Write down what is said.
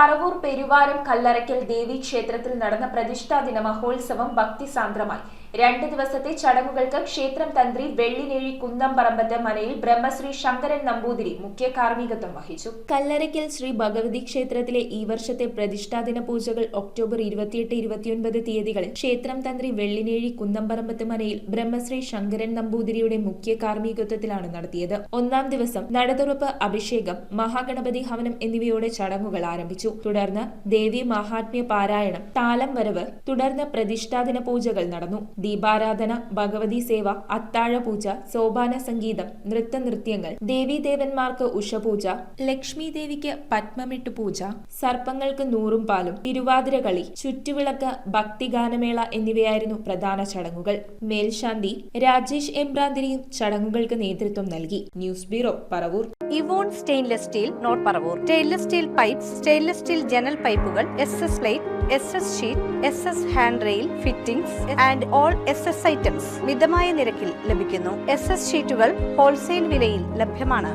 പറവൂർ പെരുവാരം കല്ലറയ്ക്കൽ ദേവി ക്ഷേത്രത്തിൽ നടന്ന പ്രതിഷ്ഠാദിന മഹോത്സവം ഭക്തിസാന്ദ്രമായി രണ്ട് ദിവസത്തെ ചടങ്ങുകൾക്ക് ക്ഷേത്രം തന്ത്രി വെള്ളിനേഴി കുന്നംപറമ്പത്ത് മനയിൽ ബ്രഹ്മശ്രീ ശങ്കരൻ നമ്പൂതിരി മുഖ്യ കാർമ്മികത്വം വഹിച്ചു. കല്ലറയ്ക്കൽ ശ്രീ ഭഗവതി ക്ഷേത്രത്തിലെ ഈ വർഷത്തെ പ്രതിഷ്ഠാദിന പൂജകൾ ഒക്ടോബർ ഇരുപത്തിയെട്ട് ഇരുപത്തിയൊൻപത് തീയതികളിൽ ക്ഷേത്രം തന്ത്രി വെള്ളിനേഴി കുന്നംപറമ്പത്ത് മനയിൽ ബ്രഹ്മശ്രീ ശങ്കരൻ നമ്പൂതിരിയുടെ മുഖ്യ കാർമ്മികത്വത്തിലാണ് നടത്തിയത്. ഒന്നാം ദിവസം നടതുറപ്പ് അഭിഷേകം മഹാഗണപതി ഹവനം എന്നിവയോടെ ചടങ്ങുകൾ ആരംഭിച്ചു. തുടർന്ന് ദേവി മഹാത്മ്യ പാരായണം താലം വരവ് തുടർന്ന് പ്രതിഷ്ഠാദിന പൂജകൾ നടന്നു. ദീപാരാധന ഭഗവതി സേവ അത്താഴപൂജ സോപാന സംഗീതം നൃത്ത നൃത്തനൃത്യങ്ങൾ ദേവീദേവന്മാർക്ക് ഉഷപൂജ ലക്ഷ്മി ദേവിക്ക് പത്മമിട്ട് പൂജ സർപ്പങ്ങൾക്ക് നൂറും പാലും തിരുവാതിരകളി ചുറ്റുവിളക്ക് ഭക്തിഗാനമേള എന്നിവയായിരുന്നു പ്രധാന ചടങ്ങുകൾ. മേൽശാന്തി രാജേഷ് എംബ്രാന്തിരിയും ചടങ്ങുകൾക്ക് നേതൃത്വം നൽകി. News bureau Paravur. ഇവോൺ stainless steel not Paravur. Stainless steel pipe stainless steel ജനൽ പൈപ്പുകൾ S S plate S S sheet S S handrail fittings and all S S items മിതമായ നിരക്കിൽ ലഭിക്കുന്നു. എസ് എസ് ഷീറ്റുകൾ ഹോൾസെയിൽ വിലയിൽ ലഭ്യമാണ്.